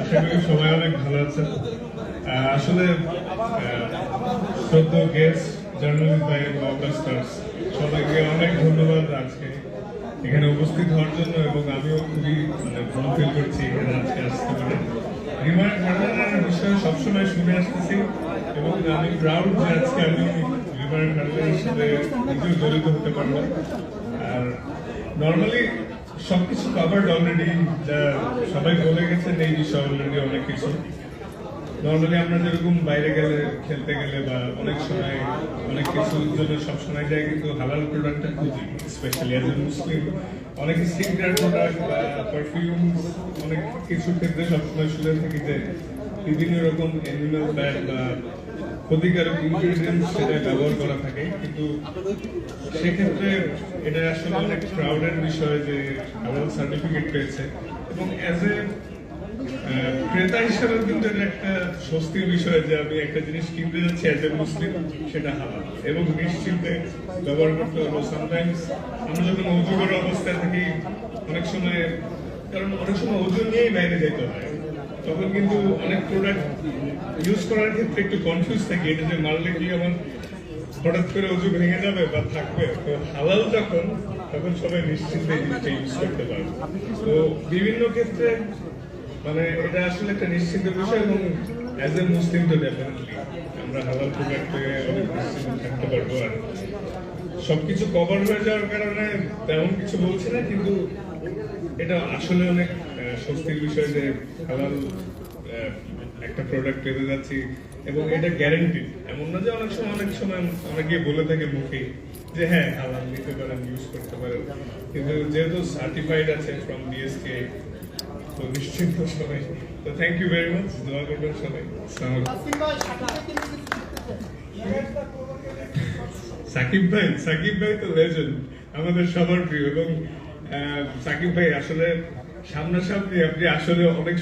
আশা করি সবাই অনেক ভালো আছেন। আসলে শ্রদ্ধ গেস্ট জার্নালিস্ট ভাই স্টার্স সবাইকে অনেক ধন্যবাদ আজকে এখানে উপস্থিত হওয়ার জন্য এবং আমিও খুবই মানে ভালো ফিল করছি এখানে আজকে আসতে পারে। রিমার্ক গার্ডেনের বিষয়ে সবসময় শুনে আসতেছি এবং আমি প্রাউড যে আজকে আমি রিমার্ক গার্ডেনের সাথে নিজেও জড়িত হতে পারলাম। আর নর্মালি সবকিছু কভার্ড অলরেডি সবাই বলে গেছেন এই বিষয়ে অলরেডি অনেক কিছু। নর্মালি আমরা যেরকম বাইরে গেলে, খেলতে গেলে বা অনেক সময় অনেক কিছুর জন্য সবসময় যাই, কিন্তু হালাল প্রোডাক্টটা খুঁজি স্পেশালি অ্যাজ মুসলিম অনেক কেয়ার প্রোডাক্ট বা পারফিউম অনেক কিছু ক্ষেত্রে সবসময় শুনে থাকি যে বিভিন্ন রকম অ্যানিমাল ফ্যাট বা ক্ষতিকারক ইনগ্রিডিয়েন্টস সেটা ব্যবহার করা থাকে, কিন্তু সেক্ষেত্রে এটা আসলে অনেক প্রাউডের বিষয় যে হালাল সার্টিফিকেট পেয়েছে। এবং অ্যাজ এ ক্রেতা হিসেবে কিন্তু এটা একটা স্বস্তির বিষয় যে আমি একটা জিনিস কিনতে যাচ্ছি অ্যাজ এ মুসলিম, সেটা হালাল। এবং নিশ্চিন্তে ব্যবহার করতে পারব। সামটাইমস আমরা যখন অজু করা অবস্থায় থাকি, অনেক সময়, কারণ অনেক সময় ওজন নিয়েই বাইরে যেতে হয়। তখন কিন্তু অনেক প্রোডাক্ট ইউজ করার ক্ষেত্রে একটু কনফিউজ থাকি। এটা যে মারলে কি আমার হঠাৎ করে অজু ভেঙে যাবে বা থাকবে? তো হালাল যখন, তখন সবাই নিশ্চিন্তে জিনিসটা ইউজ করতে পারবে তো বিভিন্ন ক্ষেত্রে মানে এটা আসলে একটা নিশ্চিন্ত বিষয় এবং অ্যাজ এ মুসলিম তো ডেফিনেটলি আমরা হালাল প্রোডাক্টে অনেক নিশ্চিন্ত থাকতে পারব আর সবকিছু কভার হয়ে যাওয়ার কারণে তেমন কিছু বলছি না, কিন্তু এটা আসলে অনেক স্বস্তির বিষয় যে হালাল একটা প্রোডাক্ট পেতে যাচ্ছি এবং এটা গ্যারেন্টি এমন না যে অনেক সময় অনেক সময় অনেকে বলে থাকে মুখে যে হ্যাঁ হালাল নিতে পারেন ইউজ করতে পারেন কিন্তু যেহেতু সার্টিফাইড আছে ফ্রম ডিএসকে তো নিশ্চিন্ত সবাই। তো থ্যাংক ইউ ভেরি মাচ দোয়া করবেন সবাই। সাকিব ভাই সাকিব ভাই তো লেজেন্ড আমাদের সবার প্রিয় এবং সাকিব ভাই আসলে সামনাসামনি আপনি আসলে অনেক